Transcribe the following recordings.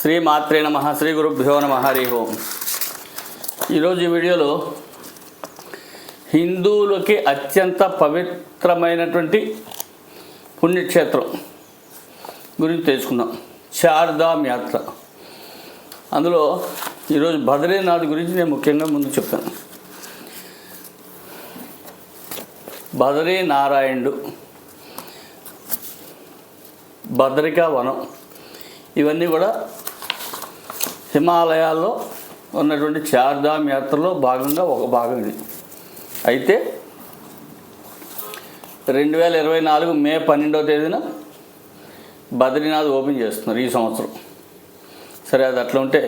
శ్రీ మాత్రే నమ శ్రీ గురుభ్యో నమ హరి ఓం. ఈరోజు ఈ వీడియోలో హిందువులకి అత్యంత పవిత్రమైనటువంటి పుణ్యక్షేత్రం గురించి తెలుసుకుందాం. చార్ధామ్ యాత్ర. అందులో ఈరోజు బద్రీనాథ్ గురించి నేను ముఖ్యంగా ముందు చెప్తాను. బదరీ నారాయణుడు భద్రికా వనం ఇవన్నీ కూడా హిమాలయాల్లో ఉన్నటువంటి చార్ధామ్ యాత్రలో భాగంగా ఒక భాగం ఇది. అయితే రెండు వేల ఇరవై నాలుగు మే పన్నెండవ తేదీన బద్రీనాథ్ ఓపెన్ చేస్తున్నారు ఈ సంవత్సరం. సరే అది అట్లా ఉంటే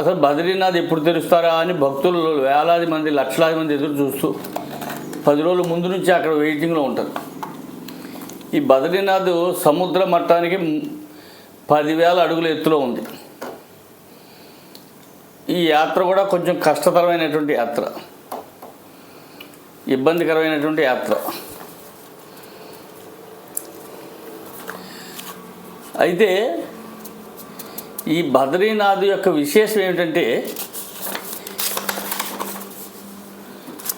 అసలు బద్రీనాథ్ ఎప్పుడు తెరుస్తారా అని భక్తులు వేలాది మంది లక్షలాది మంది ఎదురు చూస్తూ పది రోజుల ముందు నుంచి అక్కడ వెయిటింగ్లో ఉంటారు. ఈ బద్రీనాథ్ సముద్ర మట్టానికి పదివేల అడుగుల ఎత్తులో ఉంది. ఈ యాత్ర కూడా కొంచెం కష్టతరమైనటువంటి యాత్ర. ఇబ్బందికరమైనటువంటి యాత్ర. అయితే ఈ బద్రీనాథ్ యొక్క విశేషం ఏమిటంటే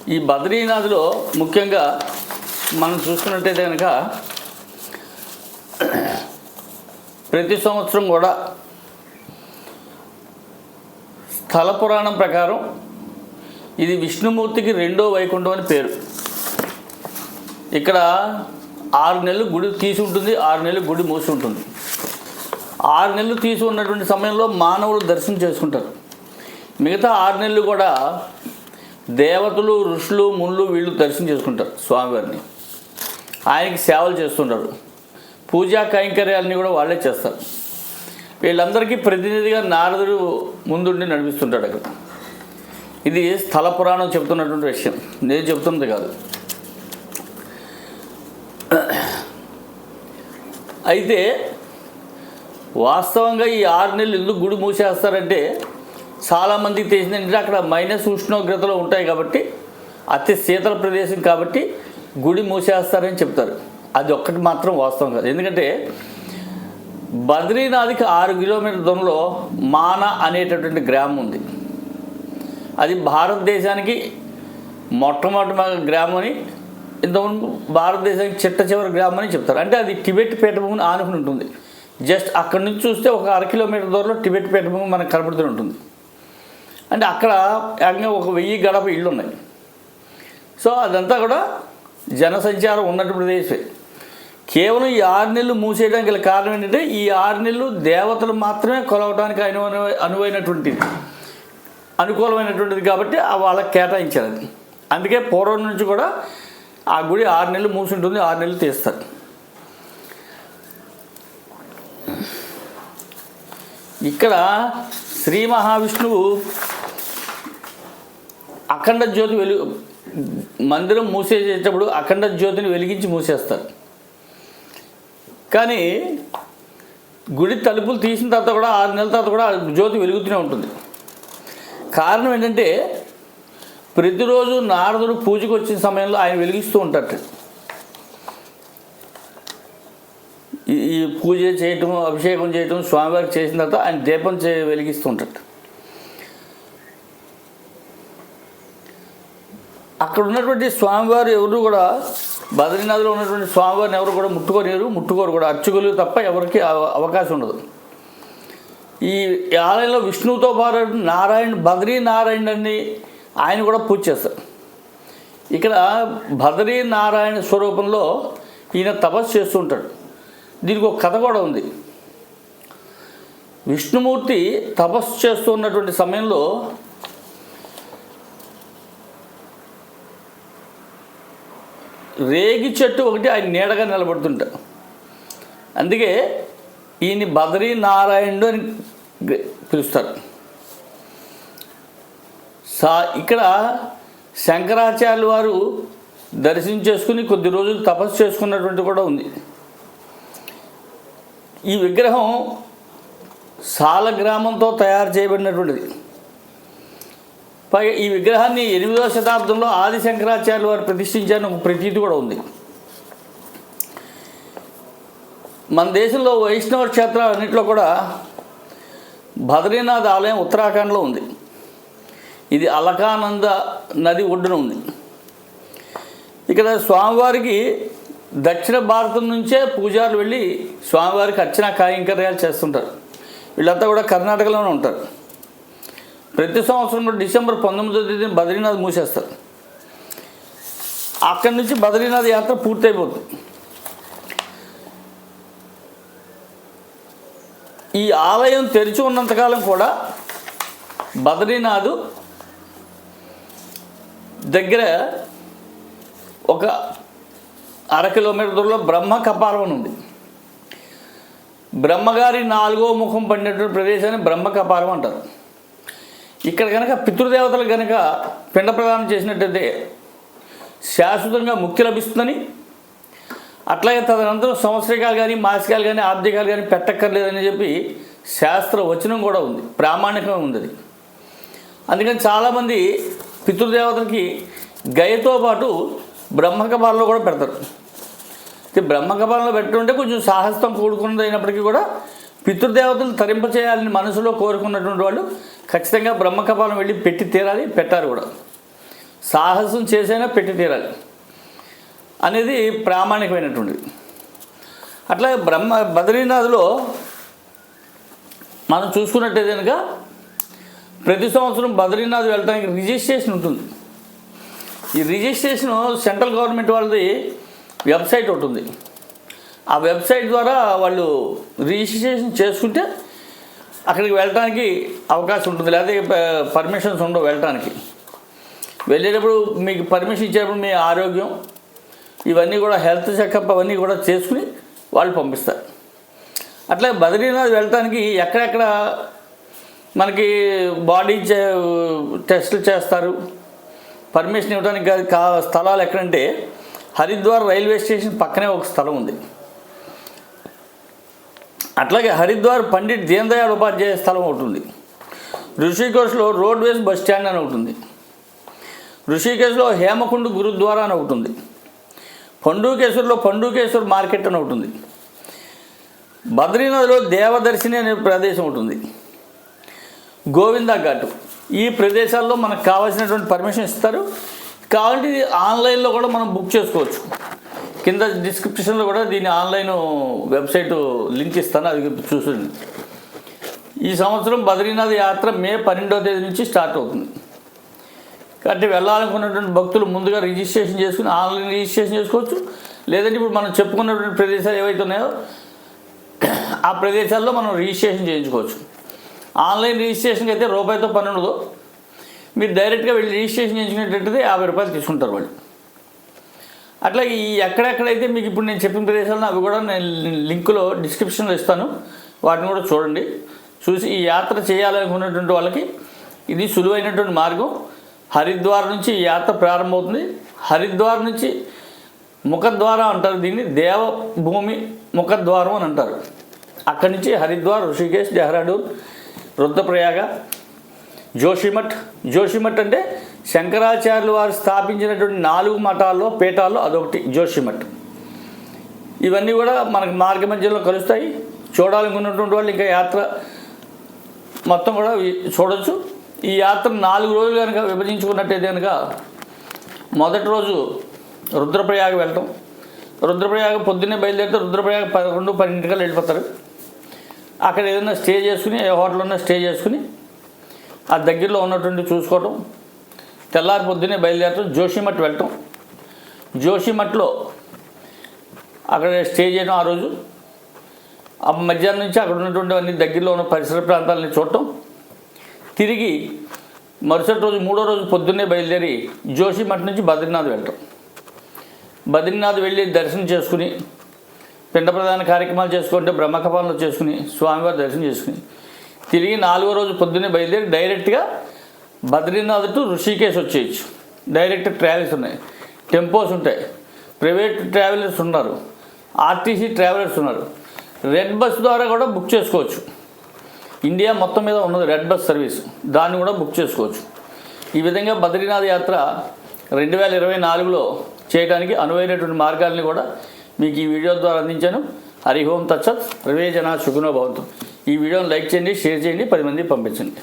ఈ బద్రీనాథ్లో ముఖ్యంగా మనం చూసుకున్నట్టయితే కనుక ప్రతి సంవత్సరం కూడా స్థల పురాణం ప్రకారం ఇది విష్ణుమూర్తికి రెండో వైకుంఠం అని పేరు. ఇక్కడ ఆరు నెలలు గుడి తీసి ఉంటుంది ఆరు నెలలు గుడి మూసి ఉంటుంది. ఆరు నెలలు తీసి ఉన్నటువంటి సమయంలో మానవులు దర్శనం చేసుకుంటారు. మిగతా ఆరు నెలలు కూడా దేవతలు ఋషులు ముళ్ళు వీళ్ళు దర్శనం చేసుకుంటారు స్వామివారిని. ఆయనకి సేవలు చేస్తుంటారు. పూజా కైంకర్యాలని కూడా వాళ్ళే చేస్తారు. వీళ్ళందరికీ ప్రతినిధిగా నారదుడు ముందుండి నడిపిస్తుంటాడు అక్కడ. ఇది స్థల పురాణం చెప్తున్నటువంటి విషయం. నేను చెప్తున్నది కాదు. అయితే వాస్తవంగా ఈ ఆరు నెలలు ఎందుకు గుడి మూసేస్తారంటే చాలామందికి తెలిసిన అక్కడ మైనస్ ఉష్ణోగ్రతలో ఉంటాయి కాబట్టి అతి శీతల ప్రదేశం కాబట్టి గుడి మూసేస్తారని చెప్తారు. అది ఒక్కటి మాత్రం వాస్తవం కాదు. ఎందుకంటే బద్రీనాథ్కి ఆరు కిలోమీటర్ల దూరంలో మాన అనేటటువంటి గ్రామం ఉంది. అది భారతదేశానికి మొట్టమొదటి గ్రామం అని ఇంతకుముందు భారతదేశానికి చిట్ట చివరి గ్రామం అని చెప్తారు. అంటే అది టిబెట్ పీఠభూమిని ఆనుకుని ఉంటుంది. జస్ట్ అక్కడి నుంచి చూస్తే ఒక అర కిలోమీటర్ దూరంలో టిబెట్ పీఠభూమి మనకు కనబడుతూ ఉంటుంది. అంటే అక్కడ ఏకంగా ఒక వెయ్యి గడప ఇళ్ళు ఉన్నాయి. సో అదంతా కూడా జనసంచారం ఉన్నటువంటి ప్రదేశమే. కేవలం ఈ ఆరు నెలలు మూసేయడానికి గల కారణం ఏంటంటే ఈ ఆరు నెలలు దేవతలు మాత్రమే కొలవడానికి అను అనువైనటువంటిది. అనుకూలమైనటువంటిది కాబట్టి వాళ్ళకి కేటాయించారు అది. అందుకే పూర్వం నుంచి కూడా ఆ గుడి ఆరు నెలలు మూసి ఉంటుంది ఆరు నెలలు తీస్తారు. ఇక్కడ శ్రీ మహావిష్ణువు అఖండ జ్యోతి వెలుగు మందిరం మూసేసేటప్పుడు అఖండ జ్యోతిని వెలిగించి మూసేస్తారు. కానీ గుడి తలుపులు తీసిన తర్వాత కూడా ఆరు నెలల తర్వాత కూడా జ్యోతి వెలుగుతూనే ఉంటుంది. కారణం ఏంటంటే ప్రతిరోజు నారదుడు పూజకు వచ్చిన సమయంలో ఆయన వెలిగిస్తూ ఉంటాడు. ఈ ఈ పూజ చేయటం అభిషేకం చేయటం స్వామివారికి చేసిన తర్వాత ఆయన దీపం చే వెలిగిస్తూ ఉంటాడు. అక్కడ ఉన్నటువంటి స్వామివారు ఎవరు కూడా బద్రీనాథ్లో ఉన్నటువంటి స్వామివారిని ఎవరు కూడా ముట్టుకోలేరు ముట్టుకోరు కూడా. అర్చకులు తప్ప ఎవరికి అవ- అవకాశం ఉండదు. ఈ ఆలయంలో విష్ణువుతో పాటు నారాయణ బద్రీ నారాయణ అని ఆయన కూడా పూజ చేస్తారు. ఇక్కడ బద్రీ నారాయణ స్వరూపంలో ఈయన తపస్సు చేస్తూ ఉంటాడు. దీనికి ఒక కథ కూడా ఉంది. విష్ణుమూర్తి తపస్సు చేస్తున్నటువంటి సమయంలో రేగి చెట్టు ఒకటి ఆయన నీడగా నిలబడుతుంట అందుకే ఈయన బద్రీ నారాయణుడు అని పిలుస్తారు. సా ఇక్కడ శంకరాచార్యులు వారు దర్శనం చేసుకుని కొద్ది రోజులు తపస్సు చేసుకున్నటువంటి కూడా ఉంది. ఈ విగ్రహం సాల గ్రామంతో తయారు చేయబడినటువంటిది. పైగా ఈ విగ్రహాన్ని ఎనిమిదవ శతాబ్దంలో ఆది శంకరాచార్యులు వారు ప్రతిష్ఠించారని ఒక ప్రతీతి కూడా ఉంది. మన దేశంలో వైష్ణవ క్షేత్రాలన్నింటిలో కూడా బద్రీనాథ్ ఆలయం ఉత్తరాఖండ్లో ఉంది. ఇది అలకానంద నది ఒడ్డున ఉంది. ఇక్కడ స్వామివారికి దక్షిణ భారతం నుంచే పూజారులు వెళ్ళి స్వామివారికి అర్చన కార్యక్రమాలు చేస్తుంటారు. వీళ్ళంతా కూడా కర్ణాటకలోనే ఉంటారు. ప్రతి సంవత్సరం డిసెంబర్ పంతొమ్మిదో తేదీన బద్రీనాథ్ మూసేస్తారు. అక్కడి నుంచి బద్రీనాథ్ యాత్ర పూర్తయిపోతుంది. ఈ ఆలయం తెరిచి ఉన్నంతకాలం కూడా బద్రీనాథ్ దగ్గర ఒక అర కిలోమీటర్ దూరంలో బ్రహ్మ కపాలం ఉంది. బ్రహ్మగారి నాలుగో ముఖం పడినటువంటి ప్రదేశాన్ని బ్రహ్మ కపాలం అంటారు. ఇక్కడ కనుక పితృదేవతలు కనుక పిండ ప్రదానం చేసినట్టయితే శాశ్వతంగా ముక్తి లభిస్తుందని అట్లాగే తదనంతరం సంవత్సరికాలు కానీ మాసికాలు కానీ ఆర్థికాలు కానీ పెట్టక్కర్లేదని చెప్పి శాస్త్ర వచనం కూడా ఉంది ప్రామాణికంగా ఉంది అది. అందుకని చాలామంది పితృదేవతలకి గయతో పాటు బ్రహ్మకపాలలో కూడా పెడతారు. బ్రహ్మకపాలలో పెట్టుంటే కొంచెం సాహసం కూడుకున్నది అయినప్పటికీ కూడా పితృదేవతలు తరింప చేయాలని మనసులో కోరుకున్నటువంటి వాళ్ళు ఖచ్చితంగా బ్రహ్మకపాలం వెళ్ళి పెట్టి తీరాలి పెట్టారు కూడా. సాహసం చేసైనా పెట్టి తీరాలి అనేది ప్రామాణికమైనటువంటిది. అట్లాగే బ్రహ్మ బద్రీనాథ్లో మనం చూసుకున్నట్టయితే కనుక ప్రతి సంవత్సరం బద్రీనాథ్ వెళ్ళడానికి రిజిస్ట్రేషన్ ఉంటుంది. ఈ రిజిస్ట్రేషన్ సెంట్రల్ గవర్నమెంట్ వాళ్ళది వెబ్సైట్ ఉంటుంది ఆ వెబ్సైట్ ద్వారా వాళ్ళు రిజిస్ట్రేషన్ చేసుకుంటే అక్కడికి వెళ్ళడానికి అవకాశం ఉంటుంది. లేకపోతే పర్మిషన్స్ ఉండవు వెళ్ళటానికి. వెళ్ళేటప్పుడు మీకు పర్మిషన్ ఇచ్చేటప్పుడు మీ ఆరోగ్యం ఇవన్నీ కూడా హెల్త్ చెకప్ అవన్నీ కూడా చేసుకుని వాళ్ళు పంపిస్తారు. అట్లా బద్రీనాథ్ వెళ్ళటానికి ఎక్కడెక్కడ మనకి బాడీ చే టెస్టులు చేస్తారు పర్మిషన్ ఇవ్వడానికి కా స్థలాలు ఎక్కడంటే హరిద్వార్ రైల్వే స్టేషన్ పక్కనే ఒక స్థలం ఉంది. అట్లాగే హరిద్వార్ పండిట్ దీన్ ఉపాధ్యాయ స్థలం ఒకటి ఋషికేశ్లో రోడ్వేస్ బస్ స్టాండ్ అని ఒకటి ఉంది. ఋషికేశ్లో హేమకుండ్ గురుద్వారా అని ఒకటి ఉంది. పండుకేశ్వర్లో పండుకేశ్వర్ మార్కెట్ అని ఒకటి ఉంది. బద్రీనాథ్లో దేవదర్శిని అనే ప్రదేశం ఒకటి ఉంది. గోవిందా ఘాట్. ఈ ప్రదేశాల్లో మనకు కావాల్సినటువంటి పర్మిషన్ ఇస్తారు. కావాలంటే ఆన్లైన్లో కూడా మనం బుక్ చేసుకోవచ్చు. కింద డిస్క్రిప్షన్లో కూడా దీని ఆన్లైన్ వెబ్సైట్ లింక్ ఇస్తాను అది చూసుకోండి ఈ సంవత్సరం బద్రీనాథ్ యాత్ర మే పన్నెండవ తేదీ నుంచి స్టార్ట్ అవుతుంది. కాబట్టి వెళ్ళాలనుకున్నటువంటి భక్తులు ముందుగా రిజిస్ట్రేషన్ చేసుకుని ఆన్లైన్ రిజిస్ట్రేషన్ చేసుకోవచ్చు. లేదంటే ఇప్పుడు మనం చెప్పుకున్నటువంటి ప్రదేశాలు ఏవైతే ఉన్నాయో ఆ ప్రదేశాల్లో మనం రిజిస్ట్రేషన్ చేయించుకోవచ్చు. ఆన్లైన్ రిజిస్ట్రేషన్కి అయితే రూపాయితో పని ఉండదు మీరు డైరెక్ట్గా వెళ్ళి రిజిస్ట్రేషన్ చేయించుకునేటట్టయితే యాభై రూపాయలు తీసుకుంటారు వాళ్ళు. అట్లా ఈ ఎక్కడెక్కడైతే మీకు ఇప్పుడు నేను చెప్పిన ప్రదేశాలను అవి కూడా నేను లింకులో డిస్క్రిప్షన్లో ఇస్తాను. వాటిని కూడా చూడండి. చూసి ఈ యాత్ర చేయాలనుకున్నటువంటి వాళ్ళకి ఇది సులువైనటువంటి మార్గం. హరిద్వార్ నుంచి ఈ యాత్ర ప్రారంభమవుతుంది. హరిద్వార్ నుంచి ముఖద్వారం అంటారు దీన్ని. దేవభూమి ముఖద్వారం అని అంటారు. అక్కడి నుంచి హరిద్వార్ ఋషికేశ్ డెహ్రాడూన్ రుద్రప్రయాగ జోషిమఠ్. జోషిమఠ్ అంటే శంకరాచార్యులు వారు స్థాపించినటువంటి నాలుగు మఠాల్లో పీఠాల్లో అదొకటి జోషిమఠ్ ఇవన్నీ కూడా మనకు మార్గ మధ్యలో కలుస్తాయి. చూడాలనుకున్నటువంటి వాళ్ళు ఇంకా యాత్ర మొత్తం కూడా చూడవచ్చు చూడొచ్చు. ఈ యాత్ర నాలుగు రోజులు కనుక విభజించుకున్నట్టయితే కనుక మొదటి రోజు రుద్రప్రయాగ వెళ్ళటం రుద్రప్రయాగ పొద్దున్నే బయలుదేరితే రుద్రప్రయాగ పదకొండు పన్నెండుకల్లా వెళ్ళిపోతారు. అక్కడ ఏదైనా స్టే చేసుకుని ఏ హోటల్ ఉన్నా స్టే చేసుకుని ఆ దగ్గరలో ఉన్నటువంటి చూసుకోవటం. తెల్లారి పొద్దున్నే బయలుదేరటం జోషిమఠ్ వెళ్ళటం. జోషిమఠ్లో అక్కడ స్టే చేయడం ఆ రోజు. ఆ మధ్యాహ్నం నుంచి అక్కడ ఉన్నటువంటి అన్ని దగ్గరలో ఉన్న పరిసర ప్రాంతాలని చూడటం. తిరిగి మరుసటి రోజు మూడో రోజు పొద్దున్నే బయలుదేరి జోషిమఠ్ నుంచి బద్రీనాథ్ వెళ్ళటం. బద్రీనాథ్ వెళ్ళి దర్శనం చేసుకుని పిండ ప్రధాన కార్యక్రమాలు చేసుకుంటే బ్రహ్మకపాలను చేసుకుని స్వామివారి దర్శనం చేసుకుని తిరిగి నాలుగో రోజు పొద్దున్నే బయలుదేరి డైరెక్ట్గా బద్రీనాథ్ టు ఋషికేశ్ వచ్చేయచ్చు. డైరెక్ట్ ట్రావెల్స్ ఉన్నాయి. టెంపోస్ ఉంటాయి. ప్రైవేట్ ట్రావెలర్స్ ఉన్నారు. ఆర్టీసీ ట్రావెలర్స్ ఉన్నారు. రెడ్ బస్ ద్వారా కూడా బుక్ చేసుకోవచ్చు. ఇండియా మొత్తం మీద ఉన్నది రెడ్ బస్ సర్వీస్ దాన్ని కూడా బుక్ చేసుకోవచ్చు. ఈ విధంగా బద్రీనాథ్ యాత్ర రెండు వేల ఇరవై నాలుగులో చేయడానికి అనువైనటువంటి మార్గాల్ని కూడా మీకు ఈ వీడియో ద్వారా అందించాను. హరిహోం తచ్చత్ ప్రవేజన జన భవంతు. ఈ వీడియోని లైక్ చేయండి షేర్ చేయండి పది మంది పంపించండి.